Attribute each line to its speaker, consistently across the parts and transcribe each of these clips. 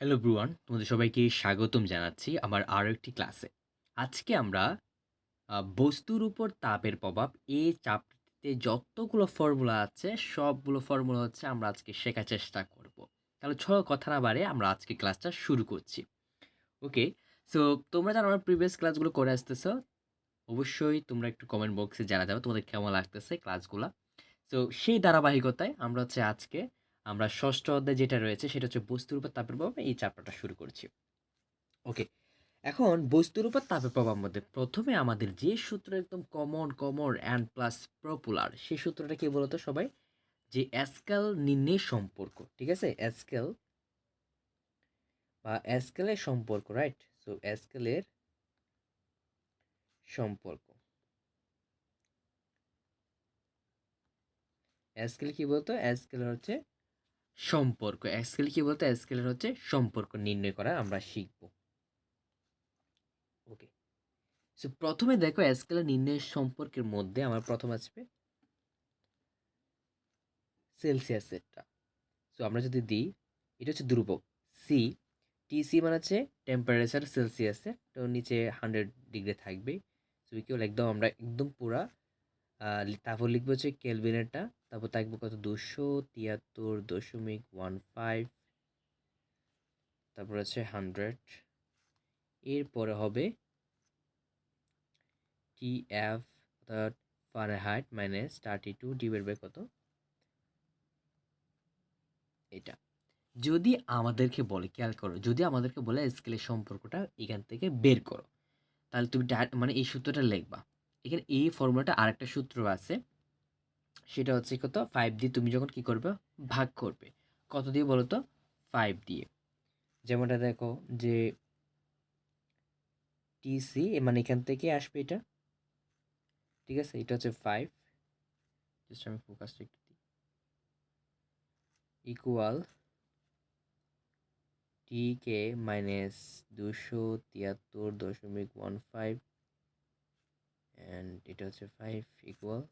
Speaker 1: Hello ব্রুয়ান তোমাদের সবাইকে স্বাগতম জানাচ্ছি আমার আরও একটি ক্লাসে। আজকে আমরা বস্তুর উপর তাপের প্রভাব এই চাপটিতে যতগুলো ফর্মুলা আছে, সবগুলো ফর্মুলা হচ্ছে আমরা আজকে শেখার চেষ্টা করব। তাহলে ছ কথা না বাড়ে আমরা আজকে ক্লাসটা শুরু করছি। ওকে সো তোমরা যারা আমার প্রিভিয়াস ক্লাসগুলো করে আসতেছো, অবশ্যই তোমরা একটু কমেন্ট বক্সে জানা যাবে তোমাদের কেমন লাগতেছে ক্লাসগুলো। সো সেই ধারাবাহিকতায় আমরা হচ্ছে আজকে আমরা ষষ্ঠ অধ্যায় যেটা রয়েছে সেটা হচ্ছে বস্তুর উপর তাপের প্রভাব এই চ্যাপ্টারটা শুরু করছি। ওকে এখন বস্তুর উপর তাপের প্রভাব মধ্যে প্রথমে আমাদের যে সূত্র একদম common common and plus popular সেই সূত্রটা কি বলতো সবাই? যে অ্যাসকেল নির্ণয় সম্পর্ক, ঠিক আছে? অ্যাসকেল বা অ্যাসকেলের সম্পর্ক রাইট সো অ্যাসকেলের সম্পর্ক। অ্যাসকেল কি বলতো? অ্যাসকেল হচ্ছে সম্পর্ক অ্যাসকেল কি বলতো? অ্যাসকেলের হচ্ছে সম্পর্ক নির্ণয় করা আমরা শিখব। ওকে। সো প্রথমে দেখো অ্যাসকেলের নির্ণয়ের সম্পর্কের মধ্যে আমার প্রথম আসবে সেলসিয়াসেরটা সো আমরা যদি দিই, এটা হচ্ছে ধ্রুবক। সি টিসি মানে হচ্ছে টেম্পারেচার সেলসিয়াসে তো, নিচে হান্ড্রেড ডিগ্রি থাকবে সো কেউ একদম আমরা, একদম পুরা তারপর লিখব হচ্ছে কেলভিনেরটা। তারপর থাকবে কত? দুশো তিয়াত্তর দশমিক ওয়ান ফাইভ। তারপর আছে হান্ড্রেড। এরপরে হবে টি এফ অর্থাৎ Fahrenheit minus thirty two divide by কত? এটা যদি আমাদেরকে বলে, খেয়াল করো, যদি আমাদেরকে বলে স্কেলের সম্পর্কটা এখান থেকে বের করো, তাহলে তুমি মানে এই সূত্রটা লিখবা। এখানে এই ফর্মুলাটা আরেকটা সূত্র আছে। সেটা হচ্ছে কত? ফাইভ দিয়ে তুমি যখন কি করবে? ভাগ করবে। কত দিয়ে বলো তো ফাইভ দিয়ে। যেমনটা দেখো যে টিসি মানে এখান থেকে আসবে এটা। ঠিক আছে? এটা হচ্ছে ফাইভ জাস্ট আমি ফোকাসটা একটু দিই। ইকুয়াল টি কে মাইনাস দুশো তিয়াত্তর দশমিক ওয়ান ফাইভ অ্যান্ড এটা হচ্ছে ফাইভ ইকুয়াল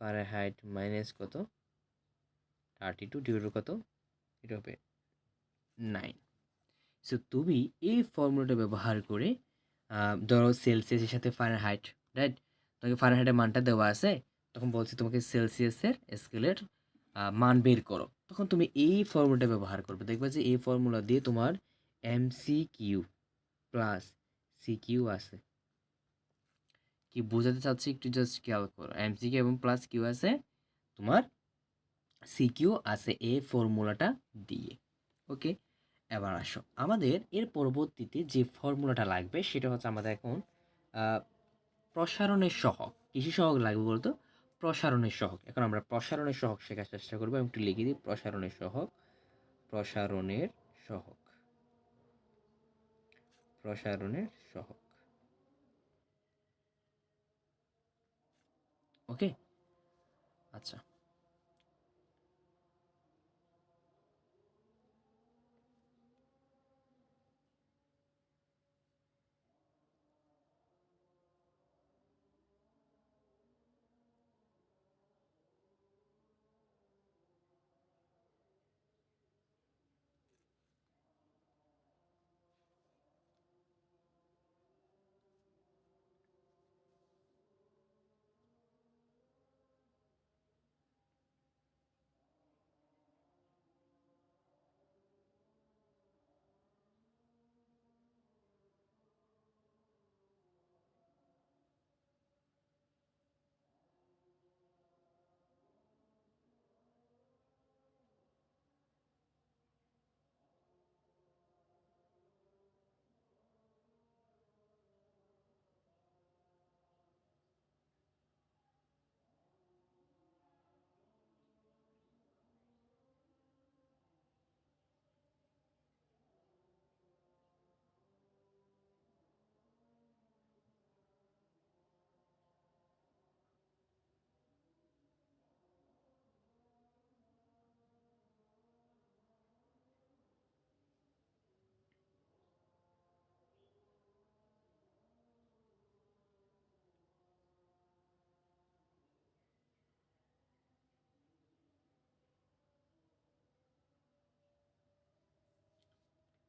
Speaker 1: ফারেনহাইট মাইনাস কত? থার্টি টু ডিভাইড কত? এটা হবে নাইন সো তুমি এই ফর্মুলাটা ব্যবহার করে ধরো সেলসিয়াসের সাথে ফারেনহাইট রাইট তোমাকে ফারেনহাইটের মানটা দেওয়া আছে, তখন বলছি তোমাকে সেলসিয়াসের স্কেলের মান বের করো। তখন তুমি এই ফর্মুলাটা ব্যবহার করবে। দেখবে যে এই ফর্মুলা দিয়ে তোমার M C Q plus C Q আছে। কি বোঝাতে চাচ্ছি একটু জাস্ট খেয়াল করো। এম সি কিউ এবং প্লাস কিউ আছে, তোমার সি কিউ আছে এ ফর্মুলাটা দিয়ে ওকে এবার আসো। আমাদের এর পরবর্তীতে যে ফর্মুলাটা লাগবে সেটা হচ্ছে আমাদের এখন প্রসারণের সহগ। কৃষি সহগ লাগবে বলতো? প্রসারণের সহগ। এখন আমরা প্রসারণের সহগ শেখার চেষ্টা করব। একটু লিখে দিই। প্রসারণের সহগ প্রসারণের সহগ। প্রসারণের সহগ। ওকে? আচ্ছা।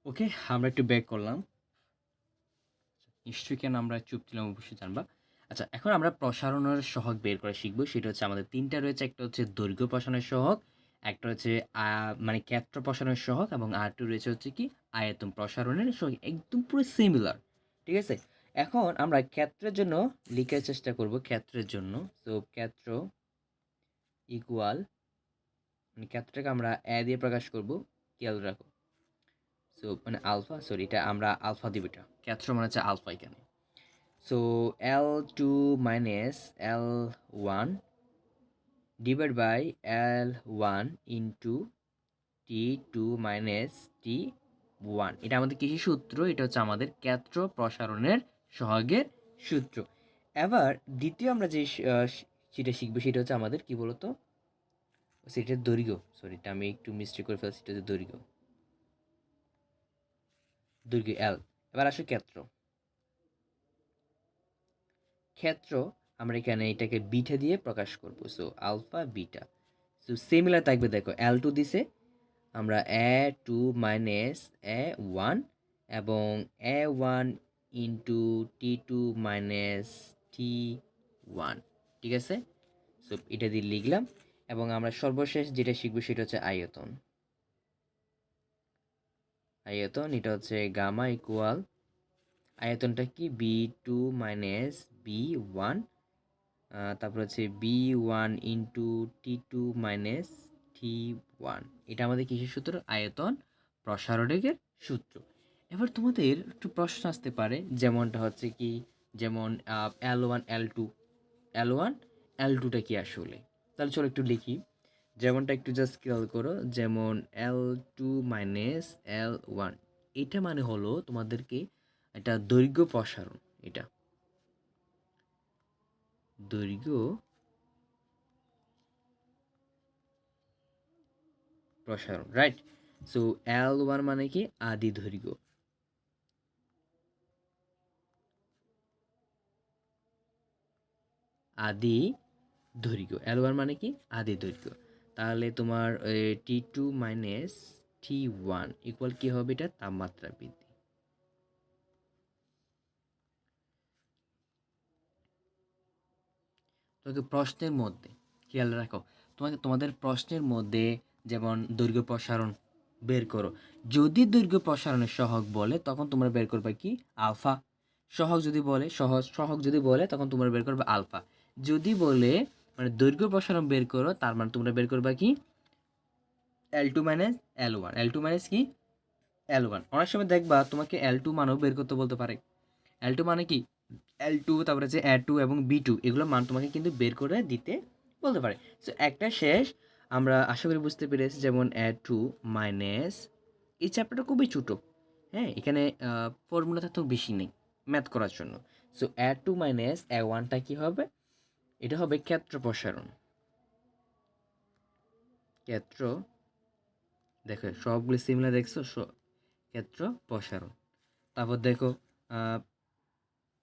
Speaker 1: ওকে, আমরা একটু ব্যাক করলাম। নিশ্চয়ই কেন আমরা চুপ ছিলাম অবশ্যই জানবা। আচ্ছা এখন আমরা প্রসারণের সহগ বের করে শিখব। সেটা হচ্ছে আমাদের তিনটা রয়েছে, একটা হচ্ছে দৈর্ঘ্য প্রসারণের সহগ, একটা হচ্ছে মানে ক্ষেত্র প্রসারণের সহগ, এবং আরেকটা রয়েছে হচ্ছে কি, আয়তন প্রসারণের সহগ, একদম পুরো সিমিলার ঠিক আছে? এখন আমরা ক্ষেত্রের জন্য লিখার চেষ্টা করব, ক্ষেত্রের জন্য। তো ক্ষেত্র ইকুয়াল মানে ক্ষেত্রটাকে আমরা এ দিয়ে প্রকাশ করব, খেয়াল রাখো। সো মানে আলফা সরি এটা আমরা আলফা দিব এটা। ক্ষেত্র মানে হচ্ছে আলফা এখানে। So L two minus L one divide by L one into T two minus T one এটা আমাদের কৃষি সূত্র এটা হচ্ছে আমাদের ক্ষেত্র প্রসারণের সহগের সূত্র। এবার দ্বিতীয় আমরা যে সেটা শিখব সেটা হচ্ছে আমাদের কি বলতো? সেটার দৈর্ঘ্য। সরি এটা আমি একটু মিস্টেক করে ফেলছি সেটা হচ্ছে দৈর্ঘ্য। দৈর্ঘ্য এল। এবার আসো ক্ষেত্র। ক্ষেত্র আমরা এখানে এটাকে বিটা দিয়ে প্রকাশ করব। So alpha beta so similar থাকবে দেখো এল টু দিছে। আমরা A two minus A one এবং A one into T two minus T one ঠিক আছে? সো এটা দিয়ে লিখলাম এবং আমরা সর্বশেষ যেটা শিখব সেটা হচ্ছে আয়তন। আয়তন, এটা হচ্ছে গামা ইকুয়াল আয়তনটা কি? B two minus B one তারপর হচ্ছে B one into T two minus T one এটা আমাদের কিসের সূত্র? আয়তন প্রসারণের সূত্র। এবার তোমাদের একটু প্রশ্ন আসতে পারে, যেমনটা হচ্ছে কি, যেমন L one L two L one L টুটা কি আসলে? তাহলে চলো একটু লিখি। যেমনটা একটু জাস্ট খেয়াল করো, যেমন L two minus L one এটা মানে হলো তোমাদেরকে এটা দৈর্ঘ্য প্রসারণ, এটা। দৈর্ঘ্য প্রসারণ রাইট সো এল ওয়ান মানে কি? আদি দৈর্ঘ্য। আদি দৈর্ঘ্য এল ওয়ান মানে কি? আদি দৈর্ঘ্য। তাহলে তোমার T two minus T one equal কী হবে এটা? তাপমাত্রা বৃদ্ধি। তোমাকে প্রশ্নের মধ্যে, খেয়াল রাখো, তোমাকে, তোমাদের প্রশ্নের মধ্যে যেমন দৈর্ঘ্য প্রসারণ বের করো। যদি দৈর্ঘ্য প্রসারণের সহগ বলে, তখন তোমরা বের করবে কি? আলফা। সহগ যদি বলে, সহজ, সহগ যদি বলে, তখন তোমরা বের করবে আলফা। যদি বলে মানে দৈর্ঘ্য প্রসারণ বের করো, তার মানে তোমরা বের করবে কি? L two minus L one L two minus কি? এল ওয়ান অনেক সময় দেখবা তোমাকে এল টু মানও বের করতে বলতে পারে। এল টু মানে কি? এল টু তারপরে যে এ টু এবং বি টু এগুলো মান তোমাকে কিন্তু বের করে দিতে বলতে পারে। সো একটা শেষ। আমরা আশা করি বুঝতে পেরেছি, যেমন এ টু মাইনাস এই চ্যাপ্টারটা খুবই ছোটো। হ্যাঁ এখানে ফর্মুলা তো বেশি নেই ম্যাথ করার জন্য। So A two minus A ওয়ানটা কী হবে? এটা হবে ক্ষেত্র প্রসারণ। ক্ষেত্র দেখো সবগুলো সিমিলার দেখছ ক্ষেত্র প্রসারণ। তারপর দেখো আহ,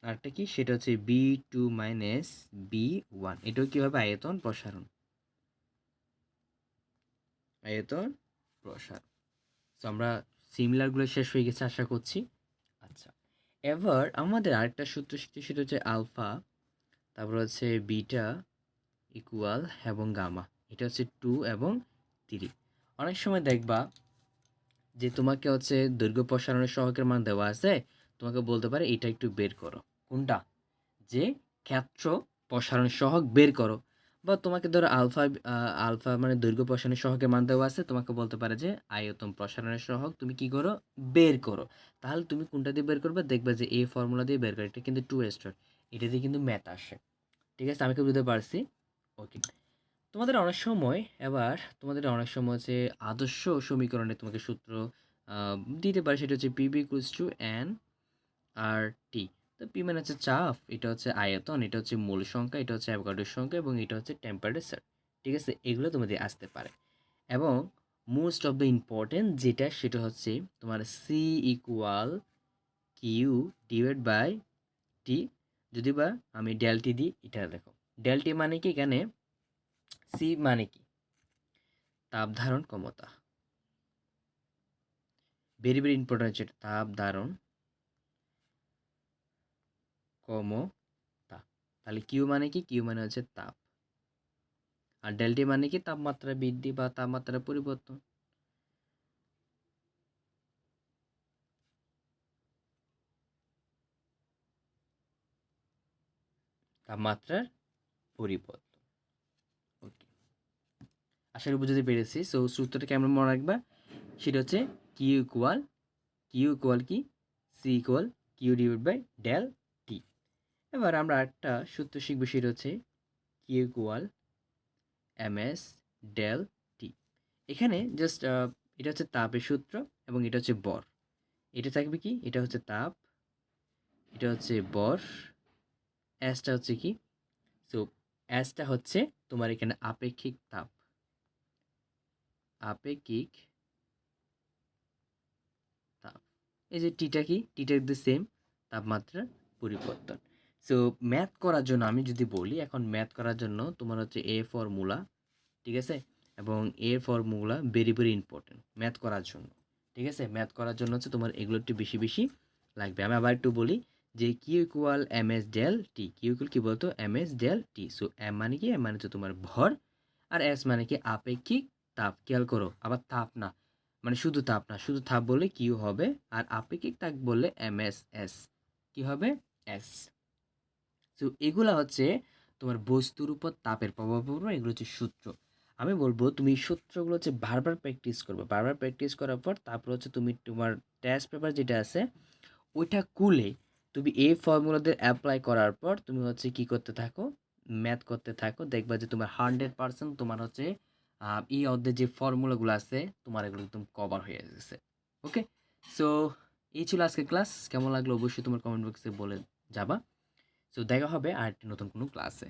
Speaker 1: আরেকটা কি? সেটা হচ্ছে B two minus B one এটাও কী হবে আয়তন প্রসারণ। আয়তন প্রসারণ। তো আমরা সিমিলারগুলো শেষ হয়ে গেছে আশা করছি। আচ্ছা এবার আমাদের আরেকটা সূত্র শিখতে সেটা হচ্ছে আলফা। তারপর হচ্ছে বিটা ইকুয়াল এবং গামা। এটা হচ্ছে টু এবং থ্রি অনেক সময় দেখবা যে তোমাকে হচ্ছে দৈর্ঘ্য প্রসারণের সহকের মান দেওয়া আছে, তোমাকে বলতে পারে এটা একটু বের করো। কোনটা? যে ক্ষেত্র প্রসারণ সহক বের করো। বা তোমাকে ধরো আলফা আলফা মানে দৈর্ঘ্য প্রসারণের সহকের মান দেওয়া আছে, তোমাকে বলতে পারে যে আয়তন প্রসারণের সহক তুমি কি করো? বের করো। তাহলে তুমি কোনটা দিয়ে বের করবে? দেখবে যে এই ফর্মুলা দিয়ে বের করো। এটা কিন্তু টু স্টার এটা দিয়ে কিন্তু ম্যাথ আসে। ঠিক আছে? আমি কি বুঝতে পারছি। ওকে তোমাদের অনেক সময়, এবার তোমাদের অনেক সময় হচ্ছে আদর্শ সমীকরণে তোমাকে সূত্র দিতে পারে সেটা হচ্ছে PV equals to N R T তো পি মানে হচ্ছে চাপ, এটা হচ্ছে আয়তন, এটা হচ্ছে মূল সংখ্যা, এটা হচ্ছে অ্যাভোকাডোর সংখ্যা এবং এটা হচ্ছে টেম্পারেচার। ঠিক আছে? এগুলো তোমাদের আসতে পারে। এবং মোস্ট অফ দ্য ইম্পর্টেন্ট যেটা, সেটা হচ্ছে তোমার C equal Q divide by T যদি বা আমি ডেলটি দিই, এটা দেখো। ডেলটি মানে কি এখানে? সি মানে কি? তাপ ধারণ ক্ষমতা। ভেরি ভেরি ইম্পর্টেন্ট হচ্ছে তাপ ধারণ কমতা তাহলে কিউ মানে কি? কিউ মানে হচ্ছে তাপ। আর ডেলটি মানে কি? তাপমাত্রা বৃদ্ধি বা তাপমাত্রা পরিবর্তন। তাপমাত্রার পরিবর্তন ওকে আশা করি বুঝতে পেরেছি। সো সূত্রটা কেমন মনে রাখবা সেটা হচ্ছে কিউ ইকুয়াল কিউ ইকুয়াল কি? C equal Q divide by del T এবার আমরা একটা সূত্র শিখব সেটা হচ্ছে Q equal M S del T এখানে জাস্ট এটা হচ্ছে তাপের সূত্র এবং এটা হচ্ছে বর। এটা থাকবে কি? এটা হচ্ছে তাপ এটা হচ্ছে বর অ্যাসটা হচ্ছে কি? সো অ্যাসটা হচ্ছে তোমার এখানে আপেক্ষিক তাপ। আপেক্ষিক তাপ। এই যে টিটা কি? টিটা দ্য সেম তাপমাত্রা পরিবর্তন। সো ম্যাথ করার জন্য আমি যদি বলি, এখন ম্যাথ করার জন্য তোমার হচ্ছে এ ফর্মুলা ঠিক আছে? এবং এ formula very very important math করার জন্য। ঠিক আছে? ম্যাথ করার জন্য হচ্ছে তোমার এগুলো একটু বেশি বেশি লাগবে। আমি আবার একটু বলি যে Q equal M S delta Q equal কী বলতো? M S delta so M মানে কি? এম মানে হচ্ছে তোমার ভর, আর এস মানে কি? আপেক্ষিক তাপ। খেয়াল করো, আবার তাপ না মানে শুধু তাপ না, শুধু তাপ বললে কিউ হবে, আর আপেক্ষিক তাপ বললে এম এস এস কী হবে? এস সো এগুলা হচ্ছে তোমার বস্তুর উপর তাপের প্রভাব পড়বে এগুলো হচ্ছে সূত্র। আমি বলব, তুমি সূত্রগুলো হচ্ছে বারবার প্র্যাকটিস করবে। বারবার প্র্যাকটিস করার পর তারপর হচ্ছে তুমি তোমার টেস্ট পেপার যেটা আছে, ওইটা কুলে তুমি এই ফর্মুলাদের অ্যাপ্লাই করার পর তুমি হচ্ছে কি করতে থাকো? ম্যাথ করতে থাকো। দেখবা যে তোমার হান্ড্রেড পার্সেন্ট তোমার হচ্ছে এই অর্ধে যে ফর্মুলাগুলো আছে, তোমার এগুলো একদম কভার হয়ে গেছে। ওকে সো এই ছিল আজকে ক্লাস কেমন লাগল অবশ্যই তোমার কমেন্ট বক্সে বলে যাবা। সো দেখা হবে আর একটি নতুন কোনো ক্লাসে